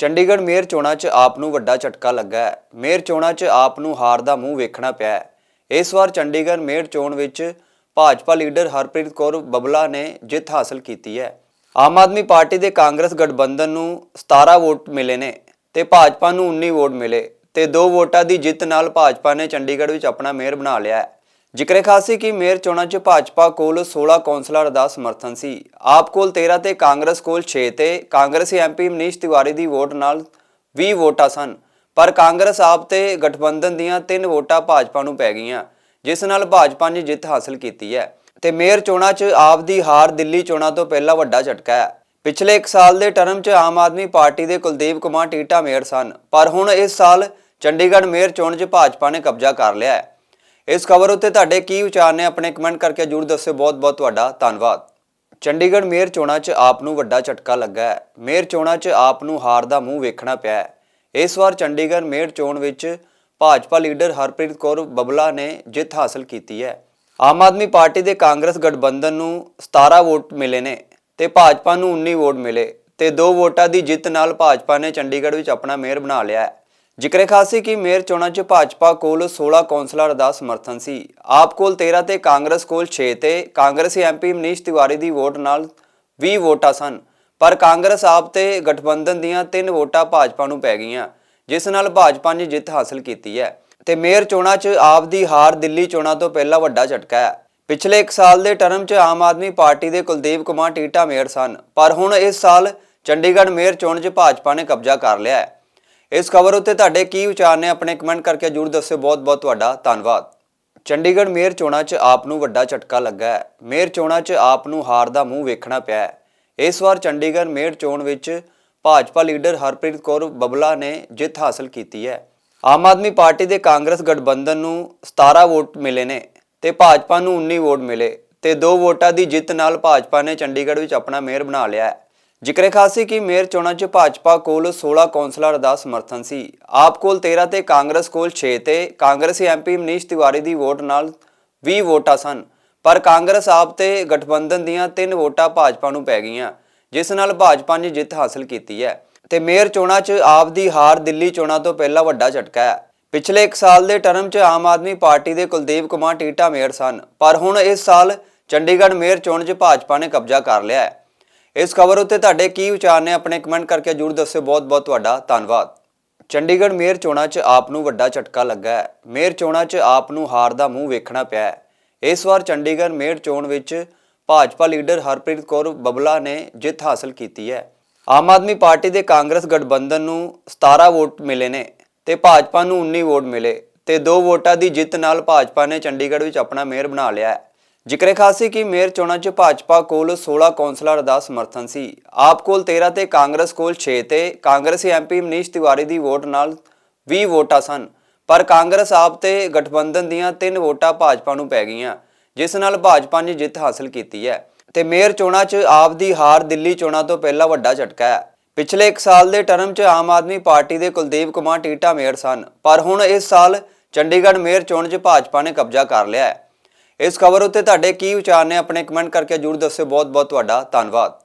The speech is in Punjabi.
ਚੰਡੀਗੜ੍ਹ ਮੇਅਰ ਚੋਣਾਂ 'ਚ ਆਪ ਨੂੰ ਵੱਡਾ ਝਟਕਾ ਲੱਗਾ ਹੈ। ਮੇਅਰ ਚੋਣਾਂ 'ਚ ਆਪ ਨੂੰ ਹਾਰ ਦਾ ਮੂੰਹ ਵੇਖਣਾ ਪਿਆ ਹੈ। ਇਸ ਵਾਰ ਚੰਡੀਗੜ੍ਹ ਮੇਅਰ ਚੋਣ ਵਿੱਚ ਭਾਜਪਾ ਲੀਡਰ ਹਰਪ੍ਰੀਤ ਕੌਰ ਬਬਲਾ ਨੇ ਜਿੱਤ ਹਾਸਲ ਕੀਤੀ ਹੈ। ਆਮ ਆਦਮੀ ਪਾਰਟੀ ਦੇ ਕਾਂਗਰਸ ਗਠਬੰਧਨ ਨੂੰ 17 ਵੋਟ ਮਿਲੇ ਨੇ ਤੇ ਭਾਜਪਾ ਨੂੰ 19 ਵੋਟ ਮਿਲੇ ਤੇ ਦੋ ਵੋਟਾਂ ਦੀ ਜਿੱਤ ਨਾਲ ਭਾਜਪਾ ਨੇ ਚੰਡੀਗੜ੍ਹ ਵਿੱਚ ਆਪਣਾ ਮੇਅਰ ਬਣਾ ਲਿਆ ਹੈ। ਜ਼ਿਕਰੇ ਖਾਸ ਸੀ ਕਿ ਮੇਅਰ ਚੋਣਾਂ 'ਚ ਭਾਜਪਾ ਕੋਲ 16 ਕੌਂਸਲਰ ਦਾ ਸਮਰਥਨ ਸੀ। ਆਪ ਕੋਲ 13 ਤੇ ਕਾਂਗਰਸ ਕੋਲ 6 ਤੇ ਕਾਂਗਰਸੀ ਐਮਪੀ ਮਨੀਸ਼ ਤਿਵਾਰੀ ਦੀ ਵੋਟ ਨਾਲ 20 ਵੋਟਾਂ ਸਨ। ਪਰ ਕਾਂਗਰਸ ਆਪ ਤੇ ਗਠਬੰਧਨ ਦੀਆਂ 3 ਵੋਟਾਂ ਭਾਜਪਾ ਨੂੰ ਪੈ ਗਈਆਂ, ਜਿਸ ਨਾਲ ਭਾਜਪਾ ਨੇ ਜਿੱਤ ਹਾਸਲ ਕੀਤੀ ਹੈ। ਤੇ ਮੇਅਰ ਚੋਣਾਂ 'ਚ ਆਪ ਦੀ ਹਾਰ ਦਿੱਲੀ ਚੋਣਾਂ ਤੋਂ ਪਹਿਲਾਂ ਵੱਡਾ ਝਟਕਾ ਹੈ। ਪਿਛਲੇ 1 ਸਾਲ ਦੇ ਟਰਮ 'ਚ ਆਮ ਆਦਮੀ ਪਾਰਟੀ ਦੇ ਕੁਲਦੀਪ ਕੁਮਾਰ ਟੀਟਾ ਮੇਅਰ ਸਨ। ਪਰ ਹੁਣ ਇਸ ਸਾਲ ਚੰਡੀਗੜ੍ਹ ਮੇਅਰ ਚੋਣ 'ਚ ਭਾਜਪਾ ਨੇ ਕਬਜ਼ਾ ਕਰ ਲਿਆ ਹੈ। ਇਸ ਖਬਰ ਉੱਤੇ ਤੁਹਾਡੇ ਕੀ ਵਿਚਾਰ ਨੇ ਆਪਣੇ ਕਮੈਂਟ ਕਰਕੇ ਜਰੂਰ ਦੱਸਿਓ। ਬਹੁਤ ਬਹੁਤ ਤੁਹਾਡਾ ਧੰਨਵਾਦ। ਚੰਡੀਗੜ੍ਹ ਮੇਅਰ ਚੋਣਾਂ 'ਚ ਆਪ ਨੂੰ ਵੱਡਾ ਝਟਕਾ ਲੱਗਾ ਹੈ। ਮੇਅਰ ਚੋਣਾਂ 'ਚ ਆਪ ਨੂੰ ਹਾਰ ਦਾ ਮੂੰਹ ਵੇਖਣਾ ਪਿਆ ਹੈ। ਇਸ ਵਾਰ ਚੰਡੀਗੜ੍ਹ ਮੇਅਰ ਚੋਣ ਵਿੱਚ ਭਾਜਪਾ ਲੀਡਰ ਹਰਪ੍ਰੀਤ ਕੌਰ ਬਬਲਾ ਨੇ ਜਿੱਤ ਹਾਸਲ ਕੀਤੀ ਹੈ। ਆਮ ਆਦਮੀ ਪਾਰਟੀ ਦੇ ਕਾਂਗਰਸ ਗਠਬੰਧਨ ਨੂੰ 17 ਵੋਟ ਮਿਲੇ ਨੇ ਤੇ ਭਾਜਪਾ ਨੂੰ 19 ਵੋਟ ਮਿਲੇ ਤੇ ਦੋ ਵੋਟਾਂ ਦੀ ਜਿੱਤ ਨਾਲ ਭਾਜਪਾ ਨੇ ਚੰਡੀਗੜ੍ਹ ਵਿੱਚ ਆਪਣਾ ਮੇਅਰ ਬਣਾ ਲਿਆ ਹੈ। ਜ਼ਿਕਰੇ ਖਾਸ ਸੀ ਕਿ ਮੇਅਰ ਚੋਣਾਂ 'ਚ ਭਾਜਪਾ ਕੋਲ 16 ਕੌਂਸਲਰ ਦਾ ਸਮਰਥਨ ਸੀ। ਆਪ ਕੋਲ 13 ਤੇ ਕਾਂਗਰਸ ਕੋਲ 6 ਤੇ ਕਾਂਗਰਸੀ ਐਮਪੀ ਮਨੀਸ਼ ਤਿਵਾਰੀ ਦੀ ਵੋਟ ਨਾਲ 20 ਵੋਟਾਂ ਸਨ। ਪਰ ਕਾਂਗਰਸ ਆਪ ਤੇ ਗਠਬੰਧਨ ਦੀਆਂ 3 ਵੋਟਾਂ ਭਾਜਪਾ ਨੂੰ ਪੈ ਗਈਆਂ, ਜਿਸ ਨਾਲ ਭਾਜਪਾ ਨੇ ਜਿੱਤ ਹਾਸਲ ਕੀਤੀ ਹੈ। ਤੇ ਮੇਅਰ ਚੋਣਾਂ 'ਚ ਆਪ ਦੀ ਹਾਰ ਦਿੱਲੀ ਚੋਣਾਂ ਤੋਂ ਪਹਿਲਾਂ ਵੱਡਾ ਝਟਕਾ ਹੈ। ਪਿਛਲੇ 1 ਸਾਲ ਦੇ ਟਰਮ 'ਚ ਆਮ ਆਦਮੀ ਪਾਰਟੀ ਦੇ ਕੁਲਦੀਪ ਕੁਮਾਰ ਟੀਟਾ ਮੇਅਰ ਸਨ। ਪਰ ਹੁਣ ਇਸ ਸਾਲ ਚੰਡੀਗੜ੍ਹ ਮੇਅਰ ਚੋਣ 'ਚ ਭਾਜਪਾ ਨੇ ਕਬਜ਼ਾ ਕਰ ਲਿਆ ਹੈ। ਇਸ ਖਬਰ ਉੱਤੇ ਤੁਹਾਡੇ ਕੀ ਵਿਚਾਰ ਨੇ ਆਪਣੇ ਕਮੈਂਟ ਕਰਕੇ ਜਰੂਰ ਦੱਸਿਓ। ਬਹੁਤ ਬਹੁਤ ਤੁਹਾਡਾ ਧੰਨਵਾਦ। ਚੰਡੀਗੜ੍ਹ ਮੇਅਰ ਚੋਣਾਂ 'ਚ ਆਪ ਨੂੰ ਵੱਡਾ ਝਟਕਾ ਲੱਗਾ ਹੈ। ਮੇਅਰ ਚੋਣਾਂ 'ਚ ਆਪ ਨੂੰ ਹਾਰ ਦਾ ਮੂੰਹ ਵੇਖਣਾ ਪਿਆ ਹੈ। ਇਸ ਵਾਰ ਚੰਡੀਗੜ੍ਹ ਮੇਅਰ ਚੋਣ ਵਿੱਚ ਭਾਜਪਾ ਲੀਡਰ ਹਰਪ੍ਰੀਤ ਕੌਰ ਬਬਲਾ ਨੇ ਜਿੱਤ ਹਾਸਲ ਕੀਤੀ ਹੈ। ਆਮ ਆਦਮੀ ਪਾਰਟੀ ਦੇ ਕਾਂਗਰਸ ਗਠਬੰਧਨ ਨੂੰ 17 ਵੋਟ ਮਿਲੇ ਨੇ ਤੇ ਭਾਜਪਾ ਨੂੰ 19 ਵੋਟ ਮਿਲੇ ਤੇ ਦੋ ਵੋਟਾਂ ਦੀ ਜਿੱਤ ਨਾਲ ਭਾਜਪਾ ਨੇ ਚੰਡੀਗੜ੍ਹ ਵਿੱਚ ਆਪਣਾ ਮੇਅਰ ਬਣਾ ਲਿਆ ਹੈ। ਜ਼ਿਕਰੇ ਖਾਸ ਸੀ ਕਿ ਮੇਅਰ ਚੋਣਾਂ 'ਚ ਭਾਜਪਾ ਕੋਲ 16 ਕੌਂਸਲਰ ਦਾ ਸਮਰਥਨ ਸੀ। ਆਪ ਕੋਲ 13 ਤੇ ਕਾਂਗਰਸ ਕੋਲ 6 ਤੇ ਕਾਂਗਰਸੀ ਐਮਪੀ ਮਨੀਸ਼ ਤਿਵਾਰੀ ਦੀ ਵੋਟ ਨਾਲ 20 ਵੋਟਾਂ ਸਨ। ਪਰ ਕਾਂਗਰਸ ਆਪ ਤੇ ਗਠਬੰਧਨ ਦੀਆਂ 3 ਵੋਟਾਂ ਭਾਜਪਾ ਨੂੰ ਪੈ ਗਈਆਂ, ਜਿਸ ਨਾਲ ਭਾਜਪਾ ਨੇ ਜਿੱਤ ਹਾਸਲ ਕੀਤੀ ਹੈ। ਤੇ ਮੇਅਰ ਚੋਣਾਂ 'ਚ ਆਪ ਦੀ ਹਾਰ ਦਿੱਲੀ ਚੋਣਾਂ ਤੋਂ ਪਹਿਲਾਂ ਵੱਡਾ ਝਟਕਾ ਹੈ। ਪਿਛਲੇ 1 ਸਾਲ ਦੇ ਟਰਮ 'ਚ ਆਮ ਆਦਮੀ ਪਾਰਟੀ ਦੇ ਕੁਲਦੀਪ ਕੁਮਾਰ ਟੀਟਾ ਮੇਅਰ ਸਨ। ਪਰ ਹੁਣ ਇਸ ਸਾਲ ਚੰਡੀਗੜ੍ਹ ਮੇਅਰ ਚੋਣ 'ਚ ਭਾਜਪਾ ਨੇ ਕਬਜ਼ਾ ਕਰ ਲਿਆ ਹੈ। ਇਸ ਖਬਰ ਉੱਤੇ ਤੁਹਾਡੇ ਕੀ ਵਿਚਾਰ ਨੇ ਆਪਣੇ ਕਮੈਂਟ ਕਰਕੇ ਜਰੂਰ ਦੱਸਿਓ। ਬਹੁਤ ਬਹੁਤ ਤੁਹਾਡਾ ਧੰਨਵਾਦ। ਚੰਡੀਗੜ੍ਹ ਮੇਅਰ ਚੋਣਾਂ 'ਚ ਆਪ ਨੂੰ ਵੱਡਾ ਝਟਕਾ ਲੱਗਾ ਹੈ। ਮੇਅਰ ਚੋਣਾਂ 'ਚ ਆਪ ਨੂੰ ਹਾਰ ਦਾ ਮੂੰਹ ਵੇਖਣਾ ਪਿਆ ਹੈ। ਇਸ ਵਾਰ ਚੰਡੀਗੜ੍ਹ ਮੇਅਰ ਚੋਣ ਵਿੱਚ ਭਾਜਪਾ ਲੀਡਰ ਹਰਪ੍ਰੀਤ ਕੌਰ ਬਬਲਾ ਨੇ ਜਿੱਤ ਹਾਸਲ ਕੀਤੀ ਹੈ। ਆਮ ਆਦਮੀ ਪਾਰਟੀ ਦੇ ਕਾਂਗਰਸ ਗਠਬੰਧਨ ਨੂੰ 17 ਵੋਟ ਮਿਲੇ ਨੇ ਤੇ ਭਾਜਪਾ ਨੂੰ 19 ਵੋਟ ਮਿਲੇ ਤੇ ਦੋ ਵੋਟਾਂ ਦੀ ਜਿੱਤ ਨਾਲ ਭਾਜਪਾ ਨੇ ਚੰਡੀਗੜ੍ਹ ਵਿੱਚ ਆਪਣਾ ਮੇਅਰ ਬਣਾ ਲਿਆ ਹੈ। ਜ਼ਿਕਰੇ ਖਾਸ ਸੀ ਕਿ ਮੇਅਰ ਚੋਣਾਂ 'ਚ ਭਾਜਪਾ ਕੋਲ 16 ਕੌਂਸਲਰ ਦਾ ਸਮਰਥਨ ਸੀ। ਆਪ ਕੋਲ 13 ਤੇ ਕਾਂਗਰਸ ਕੋਲ 6 ਤੇ ਕਾਂਗਰਸੀ ਐਮਪੀ ਮਨੀਸ਼ ਤਿਵਾਰੀ ਦੀ ਵੋਟ ਨਾਲ 20 ਵੋਟਾਂ ਸਨ। ਪਰ ਕਾਂਗਰਸ ਆਪ ਤੇ ਗਠਬੰਧਨ ਦੀਆਂ 3 ਵੋਟਾਂ ਭਾਜਪਾ ਨੂੰ ਪੈ ਗਈਆਂ, ਜਿਸ ਨਾਲ ਭਾਜਪਾ ਨੇ ਜਿੱਤ ਹਾਸਲ ਕੀਤੀ ਹੈ। ਤੇ ਮੇਅਰ ਚੋਣਾਂ 'ਚ ਆਪ ਦੀ ਹਾਰ ਦਿੱਲੀ ਚੋਣਾਂ ਤੋਂ ਪਹਿਲਾਂ ਵੱਡਾ ਝਟਕਾ ਹੈ। ਪਿਛਲੇ 1 ਸਾਲ ਦੇ ਟਰਮ 'ਚ ਆਮ ਆਦਮੀ ਪਾਰਟੀ ਦੇ ਕੁਲਦੀਪ ਕੁਮਾਰ ਟੀਟਾ ਮੇਅਰ ਸਨ, ਪਰ ਹੁਣ ਇਸ ਸਾਲ ਚੰਡੀਗੜ੍ਹ ਮੇਅਰ ਚੋਣ 'ਚ ਭਾਜਪਾ ਨੇ ਕਬਜ਼ਾ ਕਰ ਲਿਆ ਹੈ। ਇਸ ਖਬਰ ਉੱਤੇ ਤੁਹਾਡੇ ਕੀ ਵਿਚਾਰ ਨੇ, ਆਪਣੇ ਕਮੈਂਟ ਕਰਕੇ ਜਰੂਰ ਦੱਸਿਓ। ਬਹੁਤ ਬਹੁਤ ਤੁਹਾਡਾ ਧੰਨਵਾਦ।